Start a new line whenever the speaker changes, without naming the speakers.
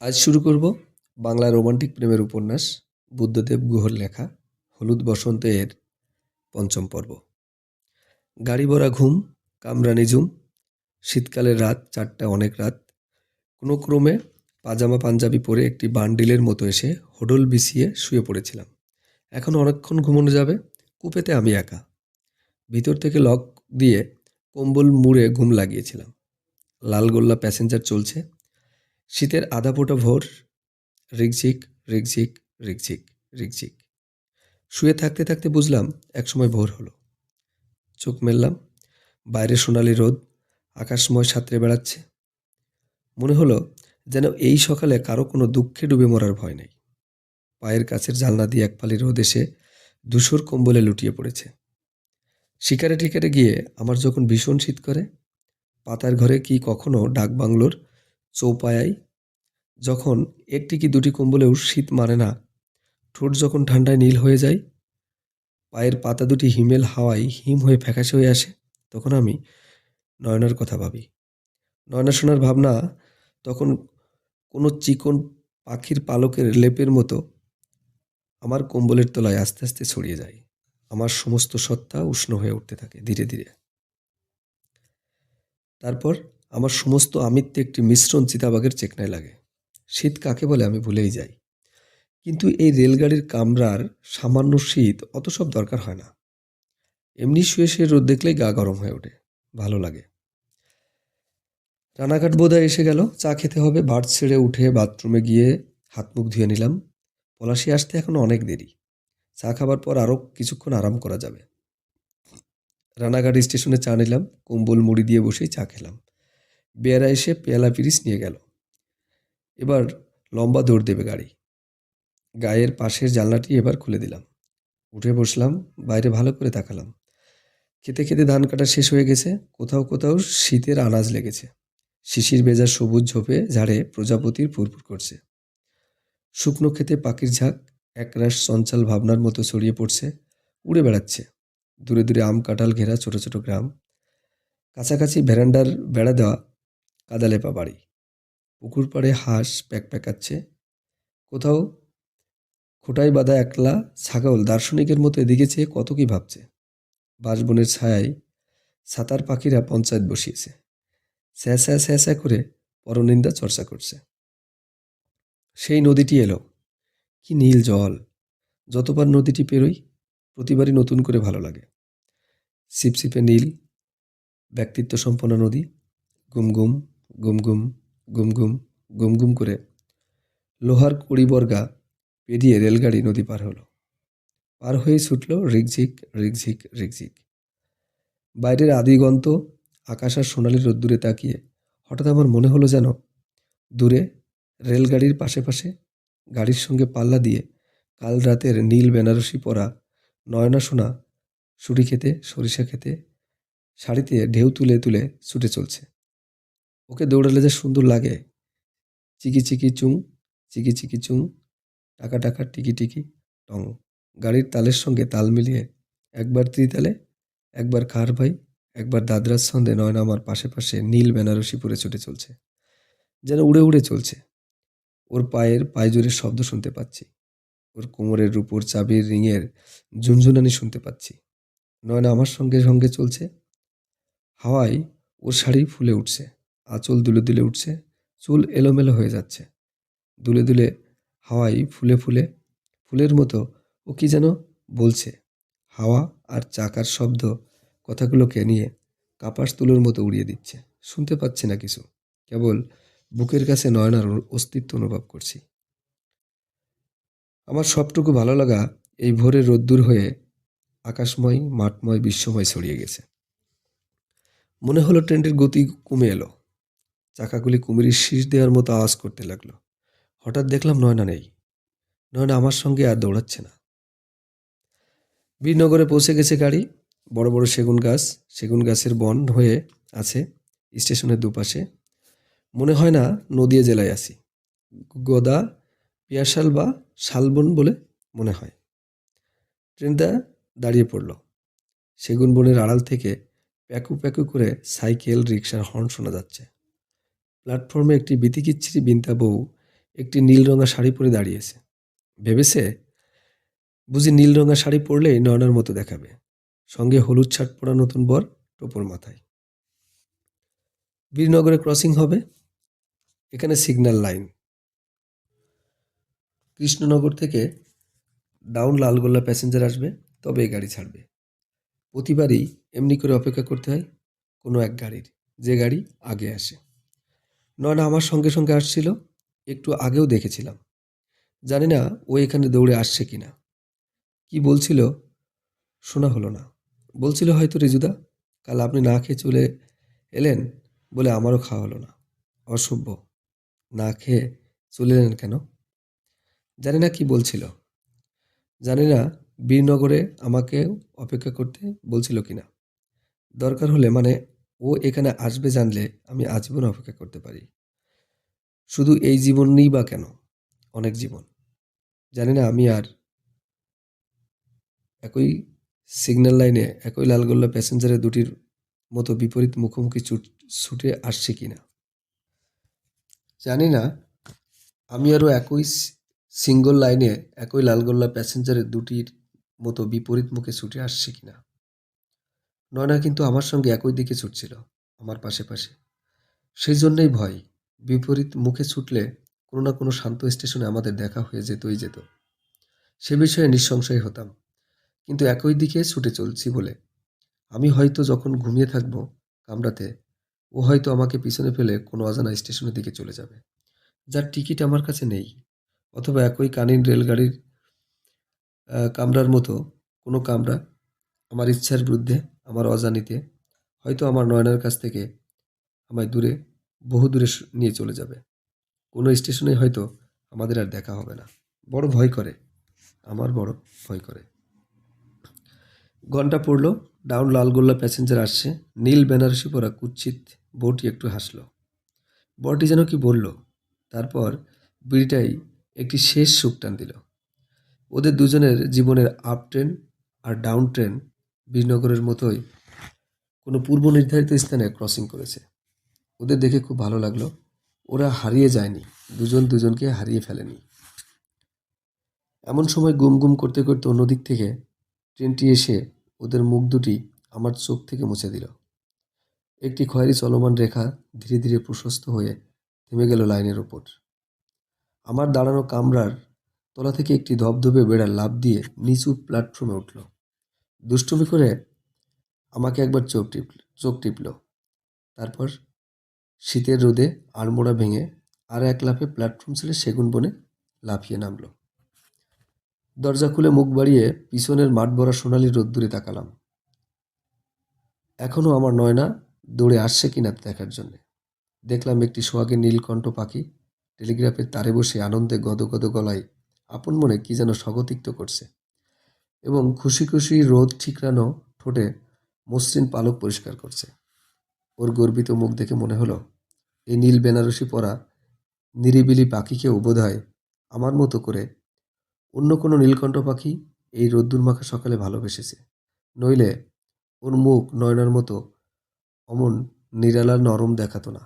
আজ শুরু করব বাংলা রোমান্টিক প্রেমের উপন্যাস, বুদ্ধদেব গুহর লেখা, হলুদ বসন্ত এর পঞ্চম পর্ব। গাড়ি ভরা ঘুম কামরা নিঝুম শীতকালের রাত, চারটা অনেক রাত। কোনো ক্রমে পাজামা পাঞ্জাবি পরে একটি বান্ডিলের মতো এসে হোডল বিছিয়ে শুয়ে পড়েছিলাম। এখন অনেকক্ষণ ঘুমানো যাবে, কুপেতে আমি একা। ভিতর থেকে লক দিয়ে কম্বল মুড়ে ঘুম লাগিয়েছিলাম। লালগোল্লা প্যাসেঞ্জার চলছে শীতের আধা ফোঁটা ভোর, রিকঝিক রিকঝিক রিকঝিক রিকঝিক। শুয়ে থাকতে থাকতে বুঝলাম একসময় ভোর হলো। চোখ মেললাম, বাইরে সোনালি রোদ, আকাশময় সাঁতরে বেড়াচ্ছে। মনে হলো যেন এই সকালে কারও কোনো দুঃখে ডুবে মরার ভয় নেই। পায়ের কাছের জানলা দিয়ে এক ফালি রোদ এসে ধূসর কম্বলে লুটিয়ে পড়েছে। শিকারে টিকারে গিয়ে আমার যখন ভীষণ শীত করে, পাতার ঘরে কি কখনো ডাকবাংলোর চৌপায়ায়। যখন একটি কি দুটি কম্বলেও শীত মানে না, ঠোঁট যখন ঠান্ডায় নীল হয়ে যায়, পায়ের পাতা দুটি হিমেল হাওয়ায় হিম হয়ে ফ্যাকাশে হয়ে আসে, তখন আমি নয়নার কথা ভাবি। নয়না শোনার ভাবনা, তখন কোনো চিকন পাখির পালকের লেপের মতো আমার কম্বলের তলায় আস্তে আস্তে ছড়িয়ে যায়। আমার সমস্ত সত্তা উষ্ণ হয়ে উঠতে থাকে ধীরে ধীরে। তারপর আমার সমস্ত আমিত্বে একটি মিশ্রণ চিতাবাগের চেকনায় লাগে। শীত কাকে বলে আমি ভুলেই যাই। কিন্তু এই রেলগাড়ির কামরার সামান্য শীত অত সব দরকার হয় না। এমনি শুয়ে শুয়ে রোদ দেখলেই গা গরম হয়ে ওঠে। ভালো লাগে। রানাঘাট বোধহয় এসে গেল। চা খেতে হবে, বাট ছেড়ে উঠে বাথরুমে গিয়ে হাত মুখ ধুয়ে নিলাম। পলাশি আসতে এখনও অনেক দেরি। চা খাবার পর আরও কিছুক্ষণ আরাম করা যাবে। রানাঘাট স্টেশনে চা নিলাম, কম্বল মুড়ি দিয়ে বসেই চা খেলাম। বেয়ারা এসে পেয়ালা পিরিস নিয়ে গেল। এবার লম্বা দৌড় দেবে গাড়ি। গায়ের পাশের জানলাটি এবার খুলে দিলাম। উঠে বসলাম, বাইরে ভালো করে তাকালাম। খেতে খেতে ধান কাটা শেষ হয়ে গেছে, কোথাও কোথাও শীতের আনাজ লেগেছে। শিশির বেজা সবুজ ঝোপে ঝাড়ে প্রজাপতির ফুরফুর করছে। শুকনো খেতে পাখির ঝাঁক, একরাশ চঞ্চল ভাবনার মতো ছড়িয়ে পড়ছে, উড়ে বেড়াচ্ছে। দূরে দূরে আম কাঁঠাল ঘেরা ছোট ছোট গ্রাম। কাছাকাছি ভেরান্ডার বেড়া দেওয়া কাদালেপা বাড়ি। পুকুর পাড়ে হাঁস প্যাক প্যাকাচ্ছে। কোথাও খোটায় বাঁধা একলা ছাগল দার্শনিকের মতো এদিকে চেয়ে কত কি ভাবছে। বাঁশবনের ছায়ায় সাতার পাখিরা পঞ্চায়েত বসিয়েছে। স্যাঁ স্যাঁ স্যাঁ করে পরনিন্দা চর্চা করছে। সেই নদীটি এলো। কি নীল জল। যতবার নদীটি পেরোই, প্রতিবারই নতুন করে ভালো লাগে। সিপসিপে নীল ব্যক্তিত্ব সম্পন্ন নদী গুম গুম গুম গুম গুম গুম গুম গুম করে লোহার কুড়িবর্গা পেরিয়ে রেলগাড়ি নদী পার হলো। পার হয়ে ছুটল রিকঝিক রিকঝিক রিকঝিক। বাইরের আদিগন্ত আকাশ আর সোনালি রোদ্দুরে তাকিয়ে হঠাৎ আমার মনে হলো যেন দূরে রেলগাড়ির পাশে পাশে গাড়ির সঙ্গে পাল্লা দিয়ে কাল রাতের নীল বেনারসি পরা নয়না সোনা সুরি খেতে, সরিষা খেতে, শাড়িতে ঢেউ তুলে তুলে ছুটে চলছে। ওকে দৌড়ালে যে সুন্দর লাগে। চিকি চিকি চুং চিকি চিকি চুং টাকা টাকা টিকি টিকি, টং। গাড়ির তালের সঙ্গে তাল মিলিয়ে একবার ত্রিতালে একবার কার ভাই, একবার দাদরার সন্ধে নয়না আমার পাশে পাশে নীল বেনারসি পরে ছুটে চলছে। যেন উড়ে উড়ে চলছে। ওর পায়ের পায়জোরের শব্দ শুনতে পাচ্ছি। ওর কোমরের উপর চাবির রিংয়ের ঝুনঝুনানি শুনতে পাচ্ছি। নয়না আমার সঙ্গে সঙ্গে চলছে। হাওয়ায় ওর শাড়ি ফুলে উঠছে। আঁচল দুলে দুলে উঠছে। চুল এলোমেলো হয়ে যাচ্ছে। দুলে দুলে হাওয়াই ফুলে ফুলে, ফুলের মতো ও কি যেন বলছে। হাওয়া আর চাকার শব্দ কথাগুলোকে নিয়ে কাপাস তুলোর মতো উড়িয়ে দিচ্ছে। শুনতে পাচ্ছি না কিছু। কেবল বুকের কাছে নয়নার অস্তিত্ব অনুভব করছি। আমার সবটুকু ভালো লাগা এই ভোরে রোদ্দুর হয়ে আকাশময়, মাঠময়, বিশ্বময় ছড়িয়ে গেছে। মনে হলো ট্রেনটির গতি কমে এলো। চাকাগুলি কুমিরের শীষ দেওয়ার মতো আওয়াজ করতে লাগল। হঠাৎ দেখলাম নয়না নেই। নয়না আমার সঙ্গে আর দৌড়াচ্ছে না। বীরনগরে পৌঁছে গেছে গাড়ি। বড় বড় সেগুন গাছ, সেগুন গাছের বন হয়ে আছে স্টেশনের দুপাশে। মনে হয় না নদিয়া জেলায় আছি। গদা, পিয়াশাল বা শালবন বলে মনে হয়। ট্রেনটা দাঁড়িয়ে পড়ল। সেগুন বনের আড়াল থেকে প্যাকু প্যাকু করে সাইকেল রিক্সার হর্ন শোনা যাচ্ছে। প্ল্যাটফর্মে একটি বিতিকিচ্ছিরি বিন্তা বউ একটি নীল রঙা শাড়ি পরে দাঁড়িয়েছে। ভেবেছে, বুঝি নীল রঙা শাড়ি পরলেই নয়নার মতো দেখাবে। সঙ্গে হলুদ শার্ট পরা নতুন বর টোপর মাথায়। বীরনগরে ক্রসিং হবে। এখানে সিগন্যাল লাইন কৃষ্ণনগর থেকে ডাউন লালগোল্লা প্যাসেঞ্জার আসবে তবে এই গাড়ি ছাড়বে। প্রতিবারই এমনি করে অপেক্ষা করতে হয় কোনো এক গাড়ির। যে গাড়ি আগে আসে। নয়না আমার সঙ্গে সঙ্গে আসছিল, একটু আগেও দেখেছিলাম। জানি না ও এখানে দৌড়ে আসছে কি না কি বলছিল, শোনা হলো না। বলছিল হয়তো রিজুদা, কাল আপনি না খেয়ে চলে এলেন বলে আমারও খাওয়া হলো না। অসভ্য। না খেয়ে চলে এলেন কেন? জানি না কি বলছিল। জানি না বীরনগরে আমাকে অপেক্ষা করতে বলছিল কিনা। দরকার হলে মানে ও এখানে আসবে জানলে আমি আজীবন অপেক্ষা করতে পারি। শুধু এই জীবন নেই বা কেন? অনেক জীবন। জানি না, আমি আর একই সিগন্যাল লাইনে একই লালগোল্লা প্যাসেঞ্জারের দুটির মতো বিপরীত মুখোমুখি ছুট- আসছে কিনা জানি না, আমি আরও একই সিঙ্গল লাইনে একই লালগোল্লা প্যাসেঞ্জারের দুটির মতো বিপরীত মুখে ছুটে আসছে কিনা নয়না কিন্তু আমার সঙ্গে একই দিকে ছুটছিল, আমার পাশে পাশে। সেই জন্যই ভয়, বিপরীত মুখে ছুটলে কোনো না কোনো শান্ত স্টেশনে আমাদের দেখা হয়ে যেতই যেত। সে বিষয়ে নিঃসংশয় হতাম, কিন্তু একই দিকে ছুটে চলছি বলে। আমি হয়তো যখন ঘুমিয়ে থাকব কামরাতে, ও হয়তো আমাকে পিছনে ফেলে কোনো অজানা স্টেশনের দিকে চলে যাবে। যার টিকিট আমার কাছে নেই, অথবা একই কানিন রেলগাড়ির কামরার মতো কোনো কামরা আমার ইচ্ছার বিরুদ্ধে আমার অজানিতে, হয়তো আমার নয়নার কাছ থেকে আমায় দূরে, বহু দূরে নিয়ে চলে যাবে। কোনো স্টেশনে হয়তো আমাদের আর দেখা হবে না। বড় ভয় করে। আমার বড় ভয় করে। ঘণ্টা পড়ল, ডাউন লালগোল্লা প্যাসেঞ্জার আসছে, নীল বেনারসি পরা কুচ্ছিত বউটি একটু হাসলো। বরটি যেন কি বলল, তারপর বিড়িটাই একটি শেষ সুখ টান দিল। ওদের দুজনের জীবনের আপ ট্রেন আর ডাউন ট্রেন বীরনগরের মতোই কোনো পূর্ব নির্ধারিত স্থানে ক্রসিং করেছে। ওদের দেখে খুব ভালো লাগল। ওরা হারিয়ে যায়নি। দুজন দুজনকে হারিয়ে ফেলেনি। এমন সময় গুম গুম করতে করতে অন্যদিক থেকে ট্রেনটি এসে ওদের মুখ দুটি আমার চোখ থেকে মুছে দিল। একটি খয়েরি চলমান রেখা ধীরে ধীরে প্রশস্ত হয়ে থেমে গেল লাইনের ওপর আমার দাঁড়ানো কামরার তলা থেকে একটি ধবধবে বেড়া লাভ দিয়ে নিচু প্ল্যাটফর্মে উঠল। দুষ্টুমি করে আমাকে একবার চোখ টিপল চোখ টিপল। তারপর শীতের রোদে আড়মোড়া ভেঙে আর এক লাফে প্ল্যাটফর্ম ছেড়ে সেগুন বনে লাফিয়ে নামলো। দরজা খুলে মুখ বাড়িয়ে পিছনের মাঠ ভরা সোনালি রোদ্দুরে তাকালাম। এখনও আমার নয়না দৌড়ে আসছে কিনা দেখার জন্যে। দেখলাম একটি সোহাগের নীলকণ্ঠ পাখি টেলিগ্রাফের তারে বসে আনন্দে গদগদ গলায় আপন মনে কি যেন স্বগতিক্ত করছে। এবং খুশি খুশি রোদ ঠিকরানো ঠোঁটে মসৃণ পালক পরিষ্কার করছে। ওর গর্বিত মুখ দেখে মনে হলো এই নীল বেনারসি পরা নিরিবিলি পাখিকেও বোধহয় আমার মতো করে অন্য কোনো নীলকণ্ঠ পাখি এই রোদ্দুর মাখা সকালে ভালোবেসেছে। নইলে ওর মুখ নয়নার মতো অমন নিরালা নরম দেখাতো না।